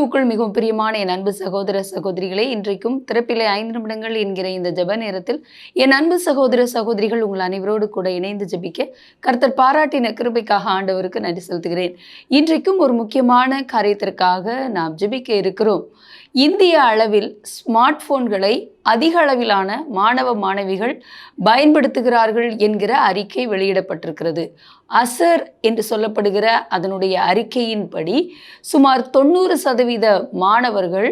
கிறிஸ்துவுக்குள் மிகவும் பிரியமான என் அன்பு சகோதர சகோதரிகளே இன்றைக்கும் திறப்பிலே ஐந்து நிமிடங்கள் என்கிற இந்த ஜப நேரத்தில் என் அன்பு சகோதர சகோதரிகள் உங்கள் அனைவரோடு கூட இணைந்து ஜபிக்க கர்த்தர் பாராட்டின கிருபைக்காக ஆண்டவருக்கு நன்றி செலுத்துகிறேன். இன்றைக்கும் ஒரு முக்கியமான காரியத்திற்காக நாம் ஜபிக்க இருக்கிறோம். இந்திய அளவில் ஸ்மார்ட் போன்களை அதிக அளவிலான மாணவ மாணவிகள் பயன்படுத்துகிறார்கள் என்கிற அறிக்கை வெளியிடப்பட்டிருக்கிறது. அசர் என்று சொல்லப்படுகிற அதனுடைய அறிக்கையின்படி சுமார் தொண்ணூறு சதவீத சதவீத மாணவர்கள்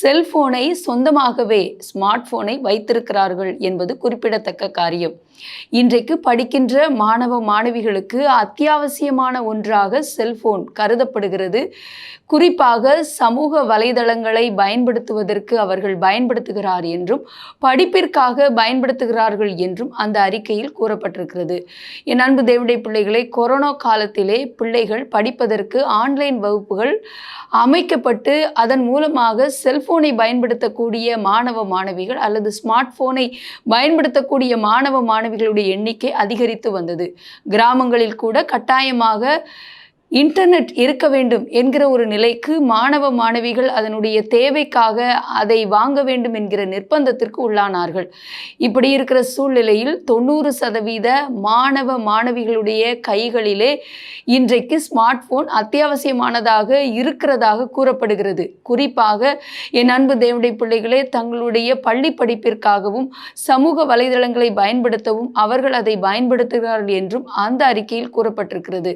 செல்போனை சொந்தமாகவே ஸ்மார்ட் போனை வைத்திருக்கிறார்கள் என்பது குறிப்பிடத்தக்க காரியம். இன்றைக்கு படிக்கின்ற மாணவ மாணவிகளுக்கு அத்தியாவசியமான ஒன்றாக செல்போன் கருதப்படுகிறது. குறிப்பாக சமூக வலைதளங்களை பயன்படுத்துவதற்கு அவர்கள் பயன்படுத்துகிறார் என்றும் படிப்பிற்காக பயன்படுத்துகிறார்கள் என்றும் அந்த அறிக்கையில் கூறப்பட்டிருக்கிறது. என் அன்பு தேவடைய பிள்ளைகளை கொரோனா காலத்திலே பிள்ளைகள் படிப்பதற்கு ஆன்லைன் வகுப்புகள் அமைக்கப்பட்டு அதன் மூலமாக செல்போனை பயன்படுத்தக்கூடிய மாணவ மாணவிகள் அல்லது ஸ்மார்ட் போனை பயன்படுத்தக்கூடிய மாணவ மாணவிகளுடைய எண்ணிக்கை அதிகரித்து வந்தது. கிராமங்களில் கூட கட்டாயமாக இன்டர்நெட் இருக்க வேண்டும் என்கிற ஒரு நிலைக்கு மாணவ மாணவிகள் அதனுடைய தேவைக்காக அதை வாங்க வேண்டும் என்கிற நிர்பந்தத்திற்கு உள்ளானார்கள். இப்படி இருக்கிற சூழ்நிலையில் தொண்ணூறு சதவீத மாணவ மாணவிகளுடைய கைகளிலே இன்றைக்கு ஸ்மார்ட் போன் அத்தியாவசியமானதாக இருக்கிறதாக கூறப்படுகிறது. குறிப்பாக என் அன்பு தேவடைய பிள்ளைகளே தங்களுடைய பள்ளி படிப்பிற்காகவும் சமூக வலைதளங்களை பயன்படுத்தவும் அவர்கள் அதை பயன்படுத்துகிறார்கள் என்றும் அந்த அறிக்கையில் கூறப்பட்டிருக்கிறது.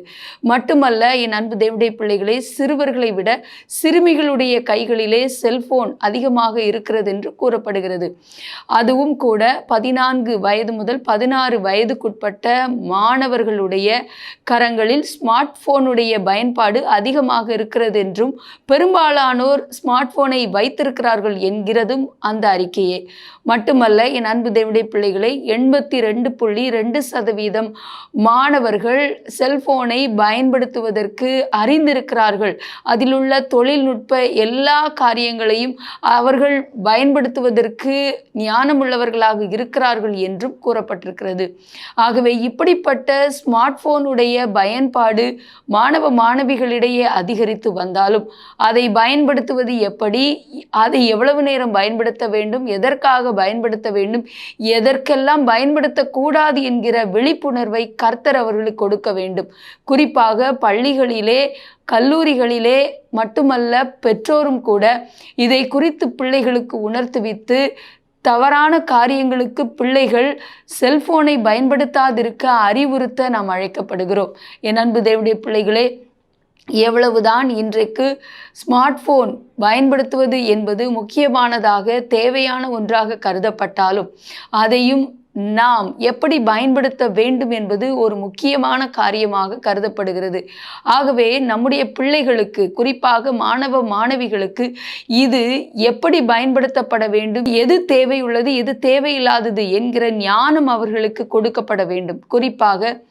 மட்டுமல்ல என் அன்பு தேவடைய பிள்ளைகளே சிறுவர்களை விட சிறுமிகளுடைய கைகளிலே செல்போன் அதிகமாக இருக்கிறது என்று கூறப்படுகிறது. அதுவும் கூட பதினான்கு வயது முதல் பதினாறு வயதுக்குட்பட்ட மாணவர்களுடைய கரங்களில் ஸ்மார்ட் போனுடைய பயன்பாடு அதிகமாக இருக்கிறது என்றும் பெரும்பாலானோர் ஸ்மார்ட் போனை வைத்திருக்கிறார்கள் என்கிறதும் அந்த அறிக்கையே. மட்டுமல்ல என் அன்பு தேவடைய பிள்ளைகளை எண்பத்தி ரெண்டு புள்ளி ரெண்டு சதவீதம் மாணவர்கள் செல்போனை செய்வதற்கு அறிந்திருக்கிறார்கள். அதிலுள்ள தொழில்நுட்ப எல்லா காரியங்களையும் அவர்கள் பயன்படுத்துவதற்கு ஞானமுள்ளவர்களாக இருக்கிறார்கள் என்றும் கூறப்பட்டிருக்கிறது. ஆகவே இப்படிப்பட்ட ஸ்மார்ட் போனுடைய பயன்பாடு மாணவ மாணவிகளிடையே அதிகரித்து வந்தாலும் அதை பயன்படுத்துவது எப்படி அதை எவ்வளவு நேரம் பயன்படுத்த வேண்டும் எதற்காக பயன்படுத்த வேண்டும் எதற்கெல்லாம் பயன்படுத்தக்கூடாது என்கிற விழிப்புணர்வை கர்த்தர் அவர்களுக்கு கொடுக்க வேண்டும். குறிப்பாக பள்ளிகளிலே கல்லூரிகளிலே மட்டுமல்ல பெற்றோரும் கூட இதை குறித்து பிள்ளைகளுக்கு உணர்த்துவித்து தவறான காரியங்களுக்கு பிள்ளைகள் செல்போனை பயன்படுத்தாதிருக்க அறிவுறுத்த நாம் அழைக்கப்படுகிறோம். என் அன்பு தேவடைய பிள்ளைகளே எவ்வளவுதான் இன்றைக்கு ஸ்மார்ட் ஃபோன் பயன்படுத்துவது என்பது முக்கியமானதாக தேவையான ஒன்றாக கருதப்பட்டாலும் அதையும் நாம் எப்படி பயன்படுத்த வேண்டும் என்பது ஒரு முக்கியமான காரியமாக கருதப்படுகிறது. ஆகவே நம்முடைய பிள்ளைகளுக்கு குறிப்பாக மாணவ மாணவிகளுக்கு இது எப்படி பயன்படுத்தப்பட வேண்டும் எது தேவையுள்ளது எது தேவையில்லாதது என்கிற ஞானம் அவர்களுக்கு கொடுக்கப்பட வேண்டும். குறிப்பாக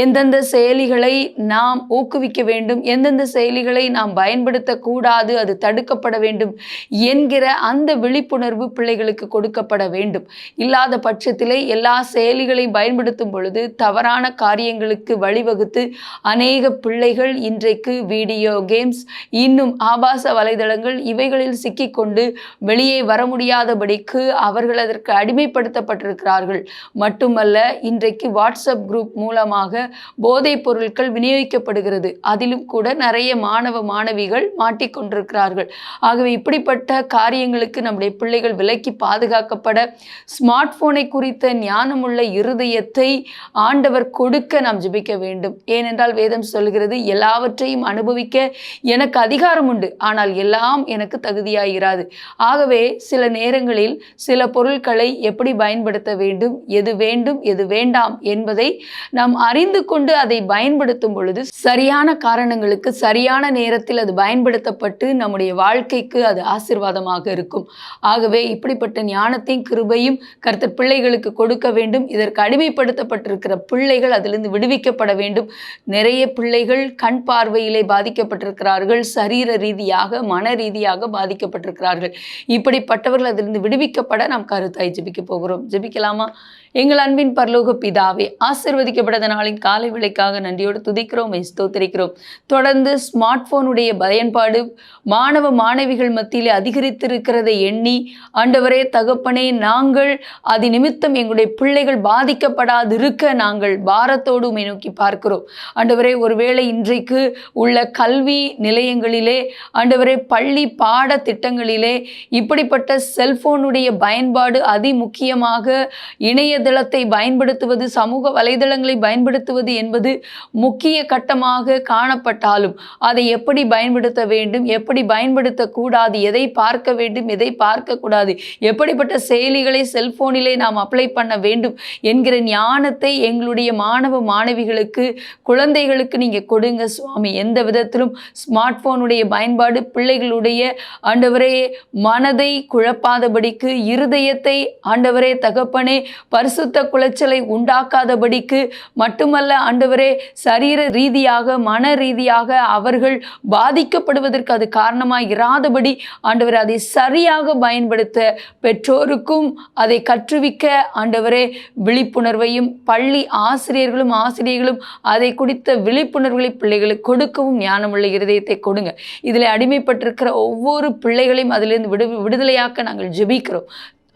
எந்தெந்த செயலிகளை நாம் ஊக்குவிக்க வேண்டும் எந்தெந்த செயலிகளை நாம் பயன்படுத்தக்கூடாது அது தடுக்கப்பட வேண்டும் என்கிற அந்த விழிப்புணர்வு பிள்ளைகளுக்கு கொடுக்கப்பட வேண்டும். இல்லாத பட்சத்திலே எல்லா செயலிகளையும் பயன்படுத்தும் பொழுது தவறான காரியங்களுக்கு வழிவகுத்து அநேக பிள்ளைகள் இன்றைக்கு வீடியோ கேம்ஸ் இன்னும் ஆபாச வலைதளங்கள் இவைகளில் சிக்கிக்கொண்டு வெளியே வர முடியாதபடிக்கு அவர்கள் அதற்கு அடிமைப்படுத்தப்பட்டிருக்கிறார்கள். மட்டுமல்ல இன்றைக்கு வாட்ஸ்அப் குரூப் மூலம் மூலமாக போதைப் பொருட்கள் விநியோகிக்கப்படுகிறது. அதிலும் கூட நிறைய மாணவ மாணவிகள் மாட்டிக்கொண்டிருக்கிறார்கள் ஆகவே இப்படிப்பட்ட காரியங்களுக்கு நம்முடைய பிள்ளைகள் விலக்கி பாதுகாக்கப்பட ஸ்மார்ட் போனை குறித்த ஞானமுள்ள இருதயத்தை ஆண்டவர் கொடுக்க நாம் ஜபிக்க வேண்டும். ஏனென்றால் வேதம் சொல்கிறது எல்லாவற்றையும் அனுபவிக்க எனக்கு அதிகாரம் உண்டு. ஆனால் எல்லாம் எனக்கு தகுதியாகிறாது ஆகவே சில நேரங்களில் சில பொருட்களை எப்படி பயன்படுத்த வேண்டும் எது வேண்டும் எது வேண்டாம் என்பதை நாம் நாம் அறிந்து கொண்டு அதை பயன்படுத்தும் பொழுது சரியான காரணங்களுக்கு சரியான நேரத்தில் அது பயன்படுத்தப்பட்டு நம்முடைய வாழ்க்கைக்கு அது ஆசிர்வாதமாக இருக்கும். ஆகவே இப்படிப்பட்ட ஞானத்தையும் கிருபையும் கர்த்தர் பிள்ளைகளுக்கு கொடுக்க வேண்டும். இதற்கு அடிமைப்படுத்தப்பட்டிருக்கிற பிள்ளைகள் அதிலிருந்து விடுவிக்கப்பட வேண்டும். நிறைய பிள்ளைகள் கண் பார்வையிலே பாதிக்கப்பட்டிருக்கிறார்கள். சரீர ரீதியாக மன ரீதியாக பாதிக்கப்பட்டிருக்கிறார்கள். இப்படிப்பட்டவர்கள் அதிலிருந்து விடுவிக்கப்பட நாம் கருத்தாய் ஜெபிக்க போகிறோம். ஜெபிக்கலாமா? எங்கள் அன்பின் பரலோக பிதாவே ஆசிர்வதிக்கப்பட்ட நாளின் காலை விலைக்காக நன்றியோடு துதிக்கிறோம் ஸ்தோத்திரிக்கிறோம். தொடர்ந்து ஸ்மார்ட் போனுடைய பயன்பாடு மாணவ மாணவிகள் மத்தியில் அதிகரித்திருக்கிறதை எண்ணி ஆண்டவரே தகப்பனே நாங்கள் அது நிமித்தம் எங்களுடைய பிள்ளைகள் பாதிக்கப்படாது இருக்க நாங்கள் பாரத்தோடு உமை நோக்கி பார்க்கிறோம். ஆண்டவரே ஒருவேளை இன்றைக்கு உள்ள கல்வி நிலையங்களிலே ஆண்டவரே பள்ளி பாட திட்டங்களிலே இப்படிப்பட்ட செல்போனுடைய பயன்பாடு அதிமுக்கியமாக இணையதளத்தை பயன்படுத்துவது சமூக வலைதளங்களை பயன்படுத்துவது என்பது முக்கிய கட்டமாக காணப்பட்டாலும் அதை எப்படி பயன்படுத்த வேண்டும் எப்படி பயன்படுத்தக்கூடாது எதை பார்க்க வேண்டும் எதை பார்க்கக்கூடாது எப்படிப்பட்ட செயலிகளை செல்போனிலே நாம் அப்ளை பண்ண வேண்டும் என்கிற ஞானத்தை எங்களுடைய மாணவ மாணவிகளுக்கு குழந்தைகளுக்கு நீங்கள் கொடுங்க சுவாமி. எந்த விதத்திலும் ஸ்மார்ட் ஃபோனுடைய பயன்பாடு பிள்ளைகளுடைய ஆண்டவரே மனதை குழப்பாதபடிக்கு இருதயத்தை ஆண்டவரே தகப்பனே பரிசுத்த குலைச்சலை உண்டாக்காதபடிக்கு மட்டுமல்ல ஆண்டவரே சரீர ரீதியாக மன ரீதியாக அவர்கள் பாதிக்கப்படுவதற்கு அது காரணமாக இராதபடி ஆண்டவரே அதை சரியாக பயன்படுத்த பெற்றோருக்கும் அதை கற்றுவிக்க ஆண்டவரே விழிப்புணர்வையும் பள்ளி ஆசிரியர்களும் ஆசிரியர்களும் அதை குறித்த விழிப்புணர்வுகளை பிள்ளைகளுக்கு கொடுக்கவும் ஞானமுள்ள இருதயத்தை கொடுங்க. இதில் அடிமைப்பட்டிருக்கிற ஒவ்வொரு பிள்ளைகளையும் அதிலிருந்து விடு விடுதலையாக்க நாங்கள் ஜெபிக்கிறோம்.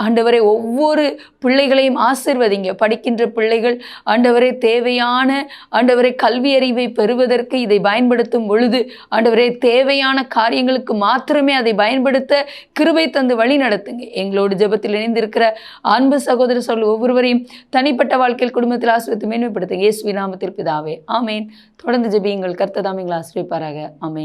ஆண்டவரை ஒவ்வொரு பிள்ளைகளையும் ஆசிர்வதிங்க. படிக்கின்ற பிள்ளைகள் ஆண்டவரை தேவையான ஆண்டவரை கல்வி அறிவை பெறுவதற்கு இதை பயன்படுத்தும் பொழுது ஆண்டவரை தேவையான காரியங்களுக்கு மாத்திரமே அதை பயன்படுத்த கிருபை தந்து வழி நடத்துங்க. எங்களோடு ஜெபத்தில் இணைந்திருக்கிற அன்பு சகோதர சொல் ஒவ்வொருவரையும் தனிப்பட்ட வாழ்க்கையில் குடும்பத்தில் ஆசிரியத்தை மேன்மைப்படுத்துங்க இயேசுவி நாமத்தில் பிதாவே. ஆமேன். தொடர்ந்து ஜெபியுங்கள். கர்த்ததாம் எங்களை ஆசிரியப்பாராக ஆமேன்.